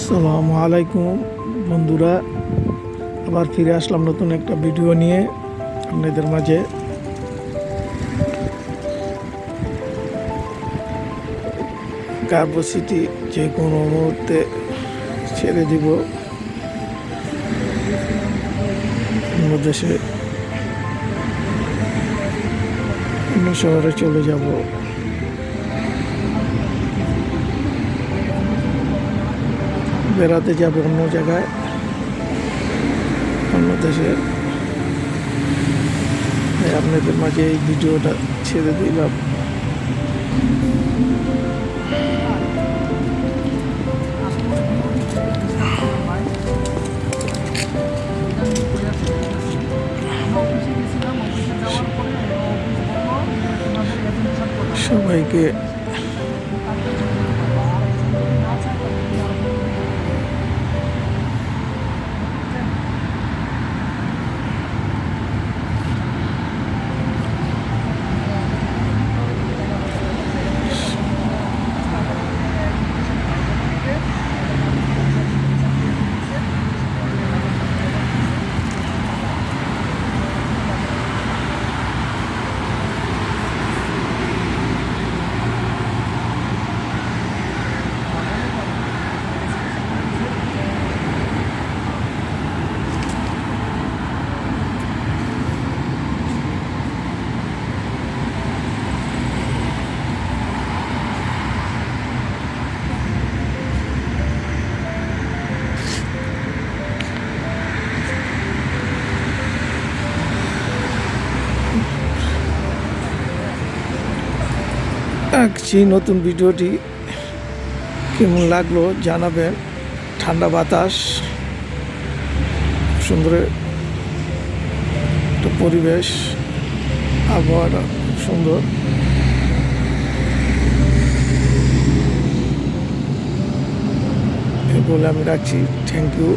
আসসালামু আলাইকুম বন্ধুরা। আবার ফিরে আসলাম নতুন একটা ভিডিও নিয়ে আপনাদের মাঝে। কার্বো সিটি যে কোনো মুহূর্তে ছেড়ে দিব। অন্য দেশে, অন্য শহরে চলে যাব। বেড়াতে যাব অন্য জায়গায় অন্য দেশে। আপনাদের মাঝে এই ভিডিওটা ছেড়ে দিলাম। সবাইকে আঁকছি নতুন ভিডিওটি কেমন লাগল জানাবেন। ঠান্ডা বাতাস, সুন্দর একটা পরিবেশ, আবহাওয়াটা সুন্দর। বলে আমি রাখছি। Thank you